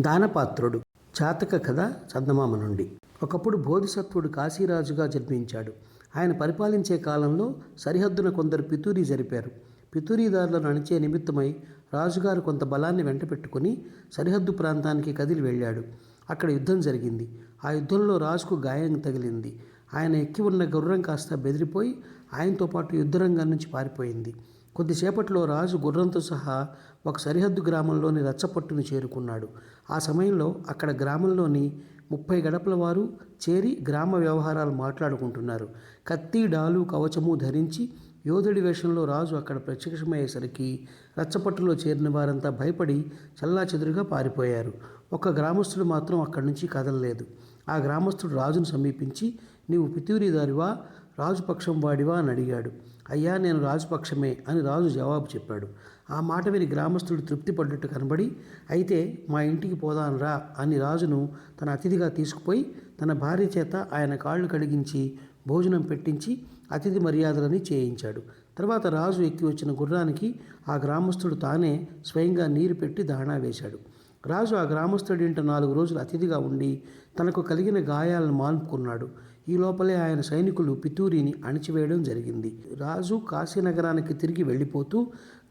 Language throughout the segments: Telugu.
దానపాత్రుడు జాతక కథ చందమామ నుండి. ఒకప్పుడు బోధిసత్వుడు కాశీరాజుగా జన్మించాడు. ఆయన పరిపాలించే కాలంలో సరిహద్దున కొందరు పితూరి జరిపారు. పితూరీదారులను అణిచే నిమిత్తమై రాజుగారు కొంత బలాన్ని వెంటపెట్టుకుని సరిహద్దు ప్రాంతానికి కదిలి వెళ్ళాడు. అక్కడ యుద్ధం జరిగింది. ఆ యుద్ధంలో రాజుకు గాయం తగిలింది. ఆయన ఎక్కి ఉన్న గుర్రం కాస్త బెదిరిపోయి ఆయనతో పాటు యుద్ధరంగం నుంచి పారిపోయింది. కొద్దిసేపట్లో రాజు గుర్రంతో సహా ఒక సరిహద్దు గ్రామంలోని రచ్చపట్టును చేరుకున్నాడు. ఆ సమయంలో అక్కడ గ్రామంలోని ముప్పై గడపల వారు చేరి గ్రామ వ్యవహారాలు మాట్లాడుకుంటున్నారు. కత్తి డాలు కవచము ధరించి యోధుడి వేషంలో రాజు అక్కడ ప్రత్యక్షమయ్యేసరికి రచ్చపట్టులో చేరిన వారంతా భయపడి చల్లాచెదురుగా పారిపోయారు. ఒక గ్రామస్తుడు మాత్రం అక్కడి నుంచి కదలలేదు. ఆ గ్రామస్తుడు రాజును సమీపించి నీవు పితూరిదారివా రాజుపక్షం వాడివా? అని అడిగాడు. అయ్యా నేను రాజుపక్షమే అని రాజు జవాబు చెప్పాడు. ఆ మాట విని గ్రామస్తుడు తృప్తి పడ్డట్టు కనబడి అయితే మా ఇంటికి పోదానరా అని రాజును తన అతిథిగా తీసుకుపోయి తన భార్య చేత ఆయన కాళ్ళు కడిగించి భోజనం పెట్టించి అతిథి మర్యాదలని చేయించాడు. తర్వాత రాజు ఎక్కి వచ్చిన గుర్రానికి ఆ గ్రామస్తుడు తానే స్వయంగా నీరు పెట్టి దాణా వేశాడు. రాజు ఆ గ్రామస్తుడింట నాలుగు రోజులు అతిథిగా ఉండి తనకు కలిగిన గాయాలను మాన్పుకున్నాడు ఈ లోపలే ఆయన సైనికులు పితూరిని అణిచివేయడం జరిగింది. రాజు కాశీనగరానికి తిరిగి వెళ్ళిపోతూ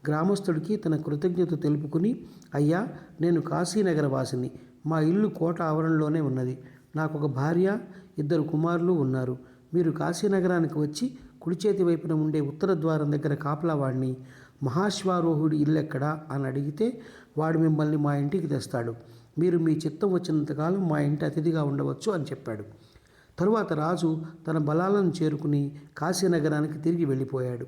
గ్రామస్తుడికి తన కృతజ్ఞత తెలుపుకుని అయ్యా నేను కాశీనగర వాసిని మా ఇల్లు కోట ఆవరణలోనే ఉన్నది. నాకు ఒక భార్య ఇద్దరు కుమారులు ఉన్నారు. మీరు కాశీనగరానికి వచ్చి కుడి చేతి వైపున ఉండే ఉత్తర ద్వారం దగ్గర కాపలావాడిని మహాశ్వారోహుడి ఇల్లు ఎక్కడా అని అడిగితే వాడు మిమ్మల్ని మా ఇంటికి తెస్తాడు. మీరు మీ చిత్తం వచ్చినంతకాలం మా ఇంటి అతిథిగా ఉండవచ్చు అని చెప్పాడు. తరువాత రాజు తన బలాలను చేరుకుని కాశీనగరానికి తిరిగి వెళ్ళిపోయాడు.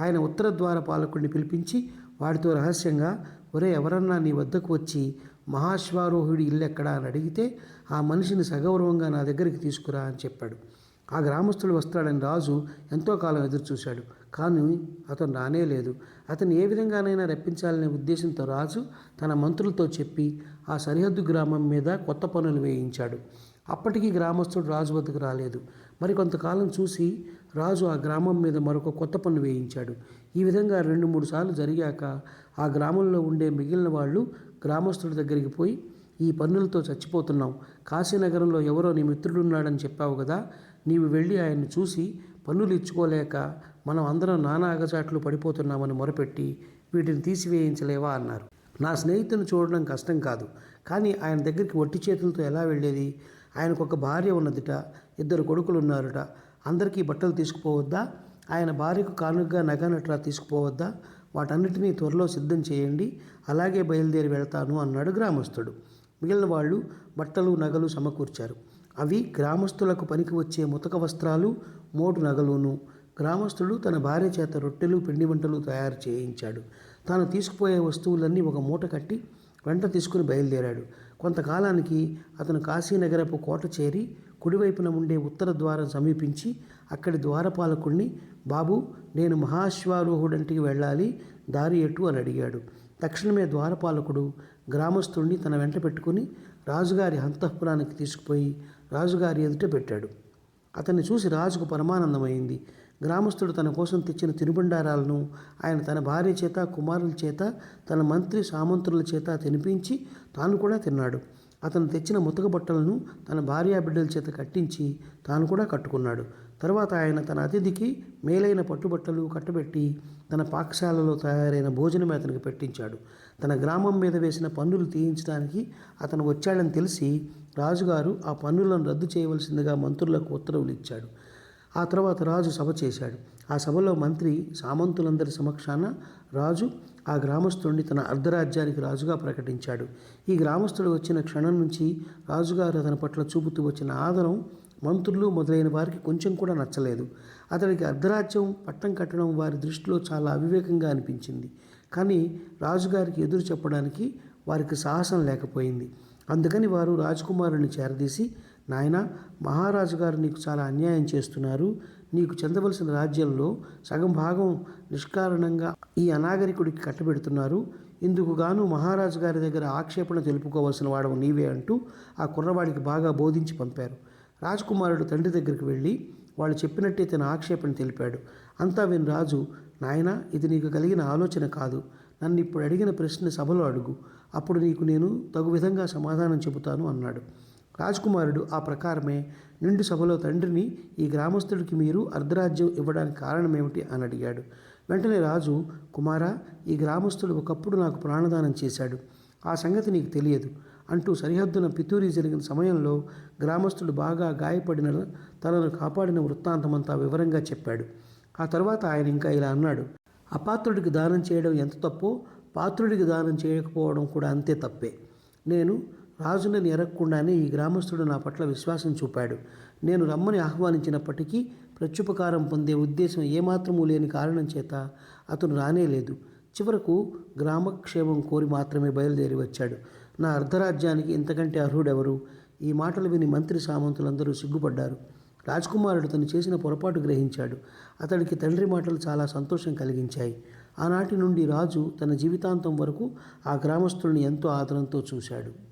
ఆయన ఉత్తర ద్వార పాలకుడిని పిలిపించి వాడితో రహస్యంగా ఒరే ఎవరన్నా నీ వద్దకు వచ్చి మహాశ్వారోహుడి ఇల్లు ఎక్కడా అని అడిగితే ఆ మనిషిని సగౌరవంగా నా దగ్గరికి తీసుకురా అని చెప్పాడు. ఆ గ్రామస్తుడు వస్తాడని రాజు ఎంతో కాలం ఎదురు చూశాడు కానీ అతను రానే లేదు. అతను ఏ విధంగానైనా రప్పించాలనే ఉద్దేశంతో రాజు తన మంత్రులతో చెప్పి ఆ సరిహద్దు గ్రామం మీద కొత్త పనులు వేయించాడు. అప్పటికీ గ్రామస్తుడు రాజు వద్దకు రాలేదు. మరి కొంతకాలం చూసి రాజు ఆ గ్రామం మీద మరొక కొత్త పన్ను వేయించాడు. ఈ విధంగా రెండు మూడు సార్లు జరిగాక ఆ గ్రామంలో ఉండే మిగిలిన వాళ్ళు గ్రామస్తుడి దగ్గరికి పోయి ఈ పన్నులతో చచ్చిపోతున్నాం కాశీనగరంలో ఎవరో నీ మిత్రుడున్నాడని చెప్పావు కదా. నీవు వెళ్ళి ఆయన్ని చూసి పన్నులు ఇచ్చుకోలేక మనం అందరం నానా అగచాట్లు పడిపోతున్నామని మొరపెట్టి వీటిని తీసివేయించలేవా అన్నారు. నా స్నేహితుని చూడడం కష్టం కాదు. కానీ ఆయన దగ్గరికి వట్టి చేతులతో ఎలా వెళ్ళేది? ఆయనకు ఒక భార్య ఉన్నదిట ఇద్దరు కొడుకులు ఉన్నారుట అందరికీ బట్టలు తీసుకుపోవద్దా? ఆయన భార్యకు కానుకగా నగనట్రా తీసుకుపోవద్దా? వాటన్నిటినీ త్వరలో సిద్ధం చేయండి అలాగే బయలుదేరి వెళ్తాను అన్నాడు గ్రామస్తుడు మిగిలిన వాళ్ళు బట్టలు నగలు సమకూర్చారు. అవి గ్రామస్తులకు పనికి వచ్చే ముతక వస్త్రాలు మోటు నగలును. గ్రామస్తుడు తన భార్య చేత రొట్టెలు పిండి వంటలు తయారు చేయించాడు. తాను తీసుకుపోయే వస్తువులన్నీ ఒక మూట కట్టి వెంట తీసుకుని బయలుదేరాడు. కొంతకాలానికి అతను కాశీనగరపు కోట చేరి కుడివైపున ఉండే ఉత్తర ద్వారం సమీపించి అక్కడి ద్వారపాలకుడిని బాబు నేను మహాశ్వారోహుడంటికి వెళ్ళాలి దారి ఎటు అని అడిగాడు. తక్షణమే ద్వారపాలకుడు గ్రామస్తుడిని తన వెంట పెట్టుకుని రాజుగారి అంతఃపురానికి తీసుకుపోయి రాజుగారి ఎదుట పెట్టాడు. అతన్ని చూసి రాజుకు పరమానందమైంది. గ్రామస్తుడు తన కోసం తెచ్చిన తినుబండారాలను ఆయన తన భార్య చేత కుమారుల చేత తన మంత్రి సామంతుల చేత తినిపించి తాను కూడా తిన్నాడు. అతను తెచ్చిన ముతక బట్టలను తన భార్యా బిడ్డల చేత కట్టించి తాను కూడా కట్టుకున్నాడు. తర్వాత ఆయన తన అతిథికి మేలైన పట్టుబట్టలు కట్టబెట్టి తన పాకశాలలో తయారైన భోజనం అతనికి పెట్టించాడు. తన గ్రామం మీద వేసిన పన్నులు తీయించడానికి అతను వచ్చాడని తెలిసి రాజుగారు ఆ పన్నులను రద్దు చేయవలసిందిగా మంత్రులకు ఉత్తర్వులు ఇచ్చాడు. ఆ తర్వాత రాజు సభ చేశాడు. ఆ సభలో మంత్రి సామంతులందరి సమక్షాన రాజు ఆ గ్రామస్తుడిని తన అర్ధరాజ్యానికి రాజుగా ప్రకటించాడు. ఈ గ్రామస్తుడు వచ్చిన క్షణం నుంచి రాజుగారు అతని పట్ల చూపుతూ వచ్చిన ఆదరం మంత్రులు మొదలైన వారికి కొంచెం కూడా నచ్చలేదు. అతడికి అర్ధరాజ్యం పట్టం కట్టడం వారి దృష్టిలో చాలా అవివేకంగా అనిపించింది. కానీ రాజుగారికి ఎదురు చెప్పడానికి వారికి సాహసం లేకపోయింది. అందుకని వారు రాజకుమారుని చేరదీసి నాయన మహారాజు గారు నీకు చాలా అన్యాయం చేస్తున్నారు. నీకు చెందవలసిన రాజ్యంలో సగం భాగం నిష్కారణంగా ఈ అనాగరికుడికి కట్టబెడుతున్నారు. ఇందుకు గాను మహారాజు గారి దగ్గర ఆక్షేపణ తెలుపుకోవాల్సిన వాడవు నీవే అంటూ ఆ కుర్రవాడికి బాగా బోధించి పంపారు. రాజకుమారుడు తండ్రి దగ్గరికి వెళ్ళి వాళ్ళు చెప్పినట్టే తన ఆక్షేపణ తెలిపాడు. అంతా విని రాజు నాయన ఇది నీకు కలిగిన ఆలోచన కాదు. నన్ను ఇప్పుడు అడిగిన ప్రశ్న సభలో అడుగు. అప్పుడు నీకు నేను తగు విధంగా సమాధానం చెబుతాను అన్నాడు. రాజకుమారుడు ఆ ప్రకారమే నిండు సభలో తండ్రిని ఈ గ్రామస్తుడికి మీరు అర్ధరాజ్యం ఇవ్వడానికి కారణమేమిటి అని అడిగాడు. వెంటనే రాజు కుమారా ఈ గ్రామస్తుడు ఒకప్పుడు నాకు ప్రాణదానం చేశాడు. ఆ సంగతి నీకు తెలియదు అంటూ సరిహద్దున పితూరి జరిగిన సమయంలో గ్రామస్తుడు బాగా గాయపడిన తనను కాపాడిన వృత్తాంతమంతా వివరంగా చెప్పాడు. ఆ తర్వాత ఆయన ఇంకా ఇలా అన్నాడు అపాత్రుడికి దానం చేయడం ఎంత తప్పో పాత్రుడికి దానం చేయకపోవడం కూడా అంతే తప్పే. నేను రాజునని ఎరగకుండానే ఈ గ్రామస్తుడు నా పట్ల విశ్వాసం చూపాడు. నేను రమ్మని ఆహ్వానించినప్పటికీ ప్రత్యుపకారం పొందే ఉద్దేశం ఏమాత్రమూ లేని కారణం చేత అతను రానేలేదు చివరకు గ్రామక్షేమం కోరి మాత్రమే బయలుదేరి వచ్చాడు. నా అర్ధరాజ్యానికి ఇంతకంటే అర్హుడెవరు? ఈ మాటలు విని మంత్రి సామంతులందరూ సిగ్గుపడ్డారు. రాజకుమారుడు తను చేసిన పొరపాటు గ్రహించాడు. అతడికి తండ్రి మాటలు చాలా సంతోషం కలిగించాయి. ఆనాటి నుండి రాజు తన జీవితాంతం వరకు ఆ గ్రామస్తుల్ని ఎంతో ఆదరంతో చూశాడు.